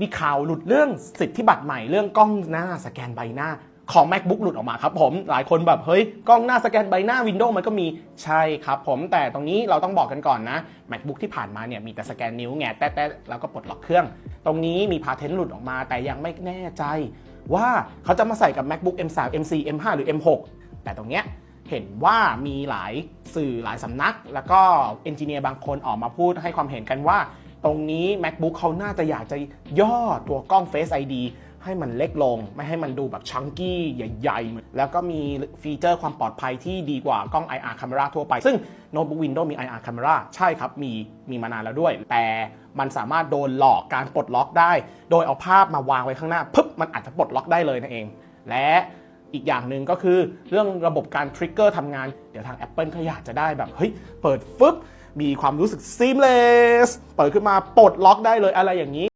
มีข่าวหลุดเรื่องสิทธิบัตรใหม่เรื่องกล้องหน้าสแกนใบหน้าของ macbook หลุดออกมาครับผมหลายคนแบบเฮ้ยกล้องหน้าสแกนใบหน้า Windows มันก็มีใช่ครับผมแต่ตรงนี้เราต้องบอกกันก่อนนะ macbook ที่ผ่านมาเนี่ยมีแต่สแกนนิ้วแงะแต๊ะแล้วก็ปลดล็อกเครื่อง ตรงนี้มีพาเทนต์หลุดออกมา แต่ยังไม่แน่ใจ ว่าเขาจะมาใส่กับ macbook m3 m4 m5 หรือ m6 แต่ตรงเนี้ยเห็นว่ามีหลายสื่อหลายสำนัก แล้วก็เอนจิเนียร์บางคนออกมาพูดให้ความเห็นกันว่า ตรงนี้ MacBook เขาน่าจะอยากจะย่อตัวกล้อง Face ID ให้มันเล็กลง ไม่ให้มันดูแบบชังกี้ใหญ่ๆ แล้วก็มีฟีเจอร์ความปลอดภัยที่ดีกว่ากล้อง IR camera ทั่วไป ซึ่งโน้ตบุ๊ก Windows มี IR camera ใช่ครับ มีมีมานานแล้วด้วย แต่มันสามารถโดนหลอกการปลดล็อกได้ โดยเอาภาพมาวางไว้ข้างหน้าปึ๊บมันอาจจะปลดล็อกได้เลยนั่นเอง และอีกอย่างหนึ่งก็คือเรื่องระบบการทริกเกอร์ทำงาน เดี๋ยวทาง Apple เขาอยากจะได้แบบเฮ้ยเปิดฟึบ มีความรู้สึกซีมเลสเปิดขึ้นมาปลดล็อกได้เลยอะไรอย่างนี้